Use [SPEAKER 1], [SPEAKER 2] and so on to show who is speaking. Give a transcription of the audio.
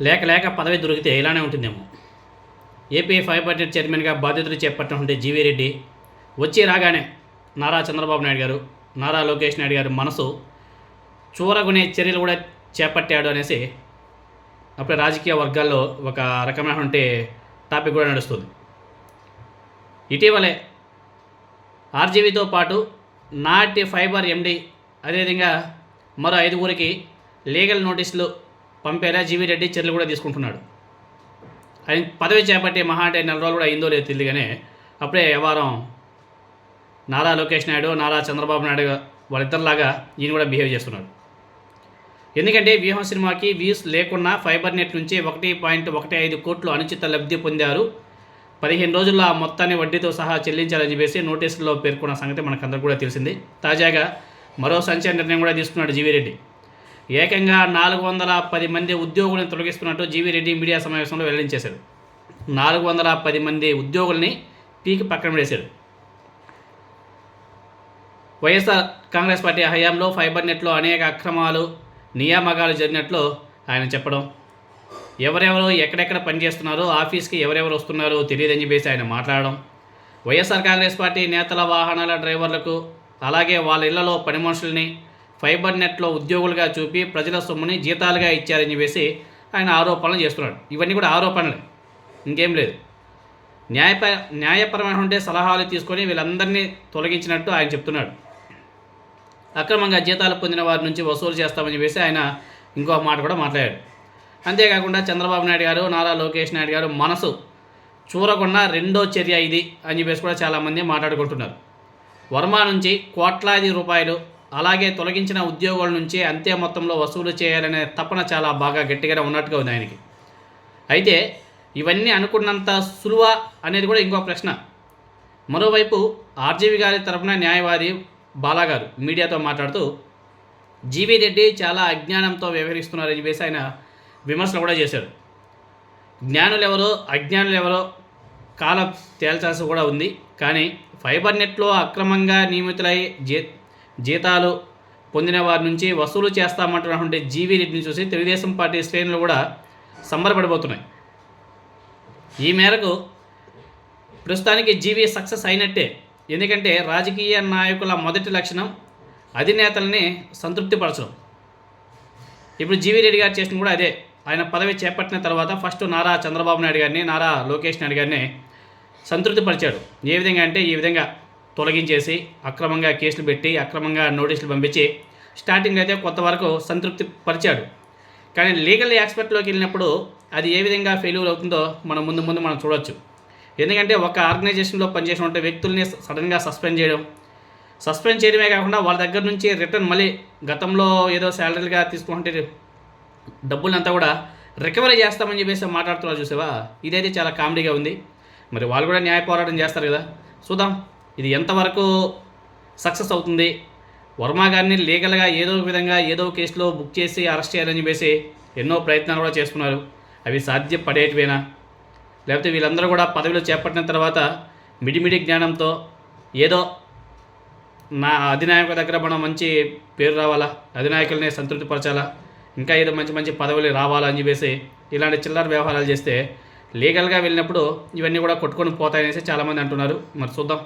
[SPEAKER 1] లేక లేక పదవి దొరికితే ఇలానే ఉంటుందేమో. ఏపీ ఫైవ్ బడ్జెట్ చైర్మన్గా బాధ్యతలు చేపట్టినటువంటి జీవీ రెడ్డి వచ్చి రాగానే నారా చంద్రబాబు నాయుడు గారు నారా లోకేష్ నాయుడు గారు మనసు చూరగునే చర్యలు కూడా చేపట్టాడు అనేసి అప్పుడు రాజకీయ వర్గాల్లో ఒక రకమైనటువంటి టాపిక్ కూడా నడుస్తుంది. ఇటీవలే ఆర్జీవీతో పాటు నాటి ఫైబర్ ఎండి అదేవిధంగా మరో ఐదుగురికి లీగల్ నోటీసులు పంపేలా జీవీ రెడ్డి చర్యలు కూడా తీసుకుంటున్నాడు. ఆయన పదవి చేపట్టే మహా అంటే నెల రోజులు కూడా అయిందో లేదో తెలియగానే అప్పుడే వ్యవహారం నారా లోకేష్ నాయుడు నారా చంద్రబాబు నాయుడు వాళ్ళిద్దరిలాగా ఈయన కూడా బిహేవ్ చేస్తున్నాడు ఎందుకంటే వ్యూహం సినిమాకి వ్యూస్ లేకున్నా ఫైబర్ నెట్ నుంచి ఒకటి పాయింట్ ఒకటి ఐదు కోట్లు అనుచిత లబ్ధి పొందారు. పదిహేను రోజుల్లో ఆ మొత్తాన్ని వడ్డీతో సహా చెల్లించాలని చెప్పేసి నోటీసుల్లో పేర్కొన్న సంగతి మనకందరికీ కూడా తెలిసింది. తాజాగా మరో సంచలన నిర్ణయం కూడా తీసుకున్నాడు జీవీరెడ్డి ఏకంగా నాలుగు వందల పది మంది ఉద్యోగులను తొలగిస్తున్నట్టు జీవీ రెడ్డి మీడియా సమావేశంలో వెల్లడించేశాడు నాలుగు వందల పది మంది ఉద్యోగుల్ని పీకి పక్కన పడేశాడు వైఎస్ఆర్ కాంగ్రెస్ పార్టీ హయాంలో ఫైబర్ నెట్లో అనేక అక్రమాలు నియామకాలు జరిగినట్లు ఆయన చెప్పడం. ఎవరెవరు ఎక్కడెక్కడ పనిచేస్తున్నారో ఆఫీస్కి ఎవరెవరు వస్తున్నారో తెలియదని చెప్పేసి ఆయన మాట్లాడడం. వైఎస్ఆర్ కాంగ్రెస్ పార్టీ నేతల వాహనాల డ్రైవర్లకు అలాగే వాళ్ళ ఇళ్ళలో పని మనుషుల్ని ఫైబర్ నెట్లో ఉద్యోగులుగా చూపి ప్రజల సొమ్ముని జీతాలుగా ఇచ్చారని చెప్పేసి ఆయన ఆరోపణలు చేస్తున్నాడు. ఇవన్నీ కూడా ఆరోపణలే. ఇంకేం లేదు. న్యాయప న్యాయపరమైనటువంటి సలహాలు తీసుకొని వీళ్ళందరినీ తొలగించినట్టు ఆయన చెప్తున్నాడు. అక్రమంగా జీతాలు పొందిన వారి నుంచి వసూలు చేస్తామని చెప్పేసి ఆయన ఇంకో మాట కూడా మాట్లాడాడు. అంతేకాకుండా చంద్రబాబు నాయుడు గారు నారా లోకేష్ నాయుడు గారు మనసు చూరకుండా రెండో చర్య ఇది అని చెప్పేసి కూడా చాలామంది మాట్లాడుకుంటున్నారు. వర్మ నుంచి కోట్లాది రూపాయలు అలాగే తొలగించిన ఉద్యోగుల నుంచి అంతే మొత్తంలో వసూలు చేయాలనే తపన చాలా బాగా గట్టిగానే ఉన్నట్టుగా ఉంది ఆయనకి. అయితే ఇవన్నీ అనుకున్నంత సులువా అనేది కూడా ఇంకో ప్రశ్న. మరోవైపు ఆర్జీవి గారి తరపున న్యాయవాది బాలాగారు మీడియాతో మాట్లాడుతూ జీవీ రెడ్డి చాలా అజ్ఞానంతో వ్యవహరిస్తున్నారని చెప్పేసి ఆయన విమర్శలు కూడా చేశారు. జ్ఞానులు ఎవరో అజ్ఞానులు ఎవరో కాలం తేల్చాల్సి కూడా ఉంది. కానీ ఫైబర్ నెట్లో అక్రమంగా నియమితులై జీ జీతాలు పొందిన వారి నుంచి వసూలు చేస్తామంటున్నటువంటి జీవీ రెడ్డిని చూసి తెలుగుదేశం పార్టీ శ్రేణులు కూడా సంబరపడిపోతున్నాయి. ఈ మేరకు ప్రస్తుతానికి జీవీ సక్సెస్ అయినట్టే. ఎందుకంటే రాజకీయ నాయకుల మొదటి లక్షణం అధినేతల్ని సంతృప్తిపరచడం. ఇప్పుడు జీవీ రెడ్డి గారు చేసిన కూడా అదే. ఆయన పదవి చేపట్టిన తర్వాత ఫస్ట్ నారా చంద్రబాబు నాయుడు గారిని నారా లోకేష్ నాయుడు గారిని సంతృప్తిపరిచాడు. ఏ విధంగా అంటే ఈ విధంగా తొలగించేసి అక్రమంగా కేసులు పెట్టి అక్రమంగా నోటీసులు పంపించి స్టార్టింగ్ అయితే కొంతవరకు సంతృప్తి పరిచాడు. కానీ లీగల్ యాక్స్పెక్ట్లోకి వెళ్ళినప్పుడు అది ఏ విధంగా ఫెయిల్యూర్ అవుతుందో మనం ముందు ముందు మనం చూడొచ్చు. ఎందుకంటే ఒక ఆర్గనైజేషన్లో పనిచేసినటువంటి వ్యక్తుల్ని సడన్గా సస్పెండ్ చేయడం సస్పెండ్ చేయడమే కాకుండా వాళ్ళ దగ్గర నుంచి రిటర్న్ మళ్ళీ గతంలో ఏదో శాలరీలుగా తీసుకుంటే డబ్బులంతా కూడా రికవరీ చేస్తామని చెప్పేసి మాట్లాడుతున్నారు చూసావా? ఇదైతే చాలా కామెడీగా ఉంది. మరి వాళ్ళు కూడా న్యాయ పోరాటం చేస్తారు కదా. చూద్దాం. ఇది ఎంతవరకు సక్సెస్ అవుతుంది? వర్మ గారిని లీగల్గా ఏదో ఒక విధంగా ఏదో కేసులో బుక్ చేసి అరెస్ట్ చేయాలని చెప్పేసి ఎన్నో ప్రయత్నాలు కూడా చేస్తున్నారు. అవి సాధ్యపడేటివేనా? లేకపోతే వీళ్ళందరూ కూడా పదవిలో చేపట్టిన తర్వాత మిడిమిడి జ్ఞానంతో ఏదో నా అధినాయకుల దగ్గర మనం మంచి పేరు రావాలా? అధినాయకుల్ని సంతృప్తిపరచాలా? ఇంకా ఏదో మంచి మంచి పదవులు రావాలా అని చెప్పేసి ఇలాంటి చిల్లర వ్యవహారాలు చేస్తే లీగల్గా వెళ్ళినప్పుడు ఇవన్నీ కూడా కొట్టుకొని పోతాయనేసి చాలామంది అంటున్నారు. మరి చూద్దాం.